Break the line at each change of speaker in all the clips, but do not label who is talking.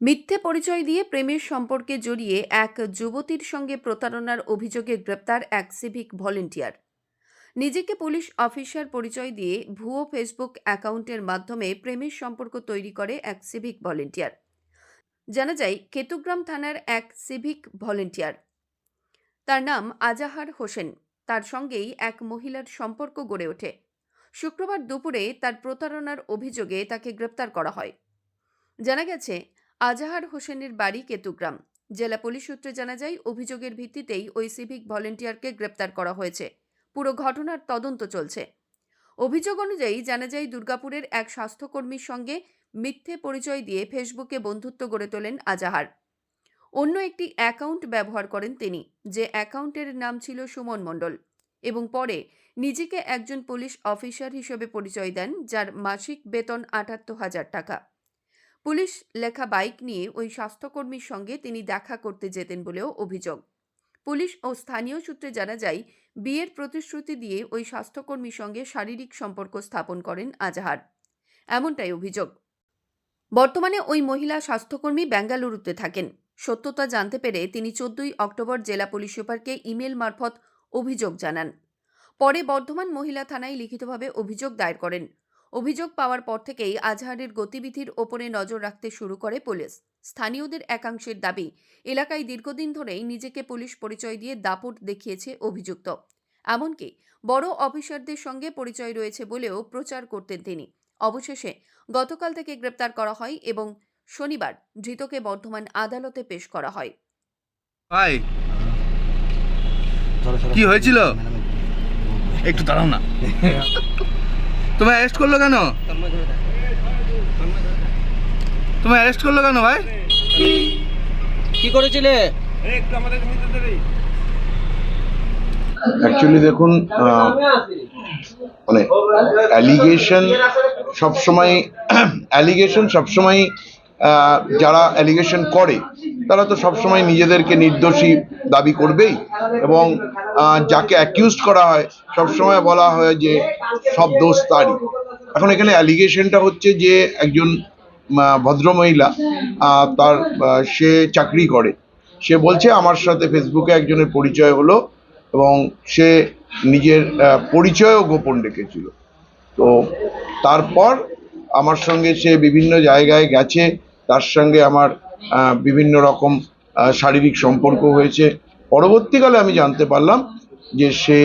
মিথ্যে পরিচয় দিয়ে প্রেমের সম্পর্কে জড়িয়ে এক যুবতীর সঙ্গে প্রতারণার অভিযোগে গ্রেপ্তার এক সিভিক ভলেন্টিয়ার। নিজেকে পুলিশ অফিসার পরিচয় দিয়ে ভুয়ো ফেসবুক অ্যাকাউন্টের মাধ্যমে প্রেমের সম্পর্ক তৈরি করে এক সিভিক ভলেন্টিয়ার। জানা যায়, কেতুগ্রাম থানার এক সিভিক ভলেন্টিয়ার। তার নাম আজাহার হোসেন। তার সঙ্গেই এক মহিলার সম্পর্ক গড়ে ওঠে। শুক্রবার দুপুরে তার প্রতারণার অভিযোগে তাকে গ্রেপ্তার করা হয়। জানা গেছে আজাহার হোসেনের বাড়ি কেতুগ্রাম। জেলা পুলিশ সূত্রে জানা যায়, অভিযোগের ভিত্তিতেই ওই সিভিক ভলেন্টিয়ারকে গ্রেপ্তার করা হয়েছে। পুরো ঘটনার তদন্ত চলছে। অভিযোগ অনুযায়ী জানা যায়, দুর্গাপুরের এক স্বাস্থ্যকর্মীর সঙ্গে মিথ্যে পরিচয় দিয়ে ফেসবুকে বন্ধুত্ব গড়ে তোলেন আজাহার। অন্য একটি অ্যাকাউন্ট ব্যবহার করেন তিনি, যে অ্যাকাউন্টের নাম ছিল সুমন মণ্ডল এবং পরে নিজেকে একজন পুলিশ অফিসার হিসেবে পরিচয় দেন, যার মাসিক বেতন আটাত্তর হাজার টাকা। পুলিশ লেখা বাইক নিয়ে ওই স্বাস্থ্যকর্মীর সঙ্গে তিনি দেখা করতে যেতেন বলেও অভিযোগ। পুলিশ ও স্থানীয় সূত্রে জানা যায়, বিয়ের প্রতিশ্রুতি দিয়ে ওই স্বাস্থ্যকর্মীর সঙ্গে শারীরিক সম্পর্ক স্থাপন করেন আজাহার। এমনটাই অভিযোগ। বর্তমানে ওই মহিলা স্বাস্থ্যকর্মী বেঙ্গালুরুতে থাকেন। সত্যতা জানতে পেরে তিনি চোদ্দই অক্টোবর জেলা পুলিশ সুপারকে ইমেল মারফত অভিযোগ জানান। পরে বর্ধমান মহিলা থানায় লিখিতভাবে অভিযোগ দায়ের করেন। অভিযোগ পাওয়ার পর থেকেই আজহারের গতিবিধির ওপরে নজর রাখতে শুরু করে পুলিশ। স্থানীয়দের একাংশের দাবি এলাকায় দীর্ঘদিন ধরেই নিজেকে পুলিশ পরিচয় দিয়ে দাপট দেখিয়েছে অভিযুক্ত। এমনকি বড় অফিসারদের সঙ্গে পরিচয় রয়েছে বলেও প্রচার করতেন তিনি। অবশেষে গতকাল থেকে গ্রেপ্তার করা হয় এবং শনিবার ধৃতকে বর্ধমান আদালতে পেশ করা হয়।
ভাই! কি হয়েছিল? একটু দাঁড়াও না। তোমায় অ্যারেস্ট করল কেন? তোমায় অ্যারেস্ট করল কেন ভাই?
কি করেছিলে?
অ্যাকচুয়ালি দেখুন মানে অ্যালিগেশন সবসময় অ্যালিগেশন সবসময় আহ, যারা অ্যালিগেশন করে তারা তো সবসময় নিজেদেরকে নির্দোষী দাবি করবেই এবং যাকে অ্যাকিউজ করা হয়, সবসময় বলা হয় যে সব দোষ তারই। এখন এখানে অ্যালিগেশনটা হচ্ছে যে একজন ভদ্রমহিলা তার সে চাকরি করে। সে বলছে, আমার সাথে ফেসবুকে একজনের পরিচয় হলো এবং সে নিজের পরিচয়ও গোপন রেখেছিল। তো তারপর আমার সঙ্গে সে বিভিন্ন জায়গায় গেছে, তার সঙ্গে আমার বিভিন্ন রকম শারীরিক সম্পর্ক হয়েছে। পরবর্তীকালে আমি জানতে পারলাম যে সে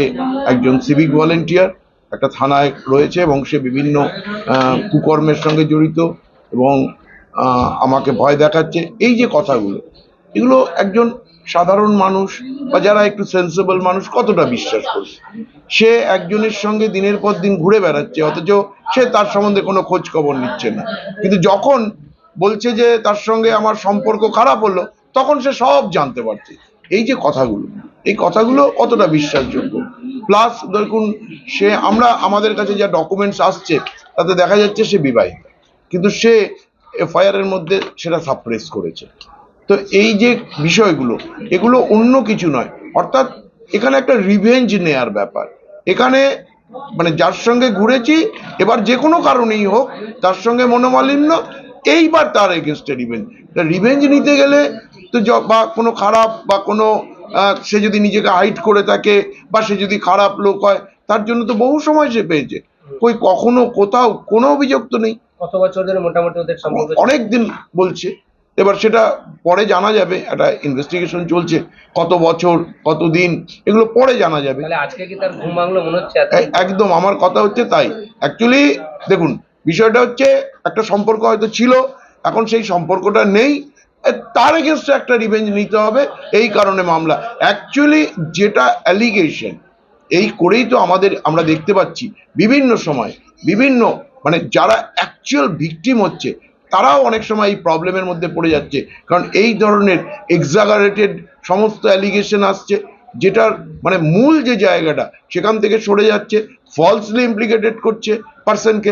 একজন সিভিক ভলেন্টিয়ার একটা থানায় রয়েছে এবং সে বিভিন্ন কুকর্মের সঙ্গে জড়িত এবং আমাকে ভয় দেখাচ্ছে। এই যে কথাগুলো, এগুলো একজন সাধারণ মানুষ বা যারা একটু সেন্সেবল মানুষ কতটা বিশ্বাস করবে সে একজনের সঙ্গে দিনের পর দিন ঘুরে বেড়াচ্ছে, অথচ সে তার সম্বন্ধে কোনো খোঁজ খবর নিচ্ছে না। কিন্তু যখন বলছে যে তার সঙ্গে আমার সম্পর্ক খারাপ হলো, তখন সে সব জানতে পারছে। এই যে কথাগুলো, এই কথাগুলো কতটা বিশ্বাসযোগ্য? প্লাস দেখুন, সে আমরা, আমাদের কাছে যা ডকুমেন্টস আসছে, তাতে দেখা যাচ্ছে সে বিবাহিত। কিন্তু সে এফআইআর এর মধ্যে সেটা সাপ্রেস করেছে। তো এই যে বিষয়গুলো, এগুলো অন্য কিছু নয়। অর্থাৎ, এখানে একটা রিভেঞ্জ নেয়ার ব্যাপার। এখানে মানে যার সঙ্গে ঘুরেছি, এবার যে কোনো কারণেই হোক, তার সঙ্গে মনোমালিন্য এইবার তার এগেনস্টে রিভেঞ্জ রিভেঞ্জ নিতে গেলে তো বা কোনো খারাপ বা কোনো সে যদি নিজেকে হাইট করে থাকে বা সে যদি খারাপ লোক হয় তার জন্য তো বহু সময় সে পেয়েছে। কই কখনো কোথাও কোনো অভিযোগ তো নেই।
কত বছর ধরে মোটামুটি ওদের সম্পর্ক
অনেক দিন বলছে। এবার সেটা পরে জানা যাবে একটা ইনভেস্টিগেশন চলছে কত বছর কত দিন এগুলো পরে জানা যাবে।
আজকে কি তার ঘুম ভাঙলো মনে হচ্ছে
একদম আমার কথা হচ্ছে তাই। অ্যাকচুয়ালি দেখুন বিষয়টা হচ্ছে একটা সম্পর্ক হয়তো ছিল, এখন সেই সম্পর্কটা নেই। তার এগেনস্টে একটা রিভেঞ্জ নিতে হবে, এই কারণে মামলা। অ্যাকচুয়ালি যেটা অ্যালিগেশন এই করেই তো আমাদের আমরা দেখতে পাচ্ছি, বিভিন্ন সময়, বিভিন্ন মানে যারা অ্যাকচুয়াল ভিকটিম হচ্ছে, তারাও অনেক সময় এই প্রবলেমের মধ্যে পড়ে যাচ্ছে। কারণ এই ধরনের এক্সাগারেটেড সমস্ত অ্যালিগেশন আসছে, যেটার মানে মূল যে জায়গাটা, সেখান থেকে সরে যাচ্ছে ফলসলি ইমপ্লিকেটেড করছে পার্সনকে